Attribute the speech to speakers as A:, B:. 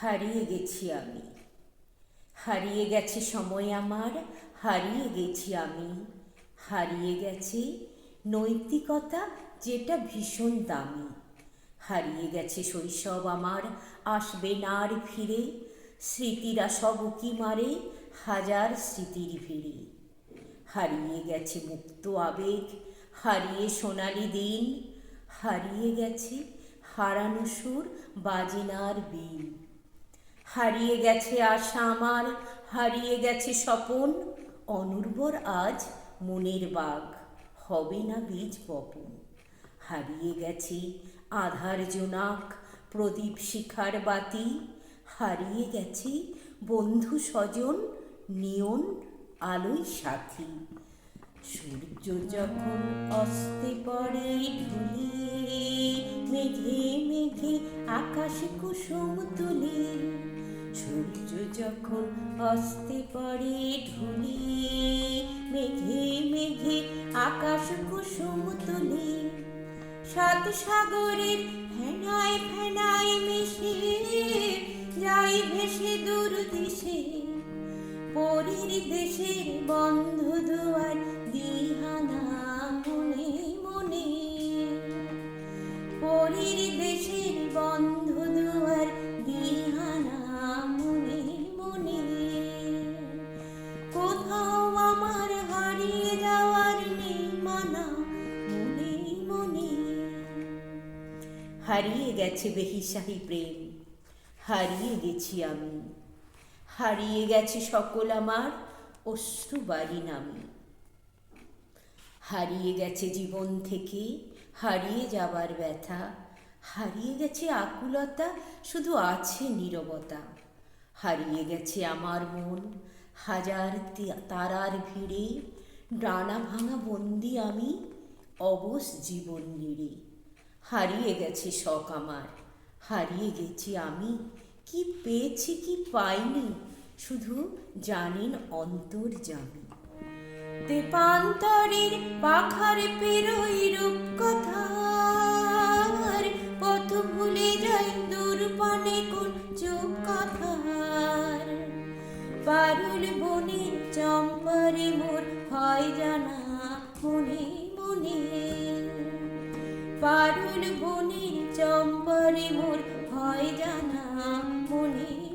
A: হারিয়ে গেছি আমি। হারিয়ে গেছে সময় আমার, হারিয়ে গেছি আমি। হারিয়ে গেছে নৈতিকতা, যেটা ভীষণ দামি। হারিয়ে গেছে শৈশব আমার, আসবে না আর ফিরে। স্মৃতিরা সব উকি মারে, হাজার স্মৃতির ভিড়ে। হারিয়ে গেছে মুক্ত আবেগ, হারিয়ে সোনালি দিন। হারিয়ে গেছে হারানো সুর বাজিনার বিন। হারিয়ে গেছে আশা আমার, হারিয়ে গেছে স্বপন। অনুর্বর আজ মনের বাঘ হবে না বীজ বপন। হারিয়ে গেছে আধার জোনাক, প্রদীপ শিখার বাতি। হারিয়ে গেছে বন্ধু স্বজন, নিয়ন আলোয় সাথী। সূর্য যখন অস্তে পড়ে মেঘে মেঘে আকাশ কুসুম তুলে। সূর্য যখন অস্তে পড়ে মেঘে মেঘে আকাশ কুসুম তুলে। সাত সাগরের ফেনায় ফেনায় মিশে, যাই ভেসে দূর দেশে। দেশের বন্ধ দুয়ার মনে। মনে। কোথাও আমার হারিয়ে যাওয়ার মানা হারিয়ে গেছে বেহিসাহি প্রেম, হারিয়ে গেছি আমি। হারিয়ে গেছে সকল আমার অশ্রুবাড়ি নামে। হারিয়ে গেছে জীবন থেকে, হারিয়ে যাবার ব্যথা, হারিয়ে গেছে আকুলতা, শুধু আছে নীরবতা। হারিয়ে গেছে আমার মন, হাজার তারার ভিড়ে, ডানা ভাঙা বন্দি আমি, অবশ জীবন নিড়ে। হারিয়ে গেছে শখ আমার, হারিয়ে গেছি আমি, কি পেয়েছি কি পাইনি, শুধু জানেন অন্তর দীপান্তরের পাখার পেরোই রূপ কথার পথ ভুলে যাই দূর পানে কোন চোখ কথার পারুল বনে, চম্পারে মোর হয় জানা মনে মনে। পারুল বনে, চম্পারে মোর হয় জানা মনে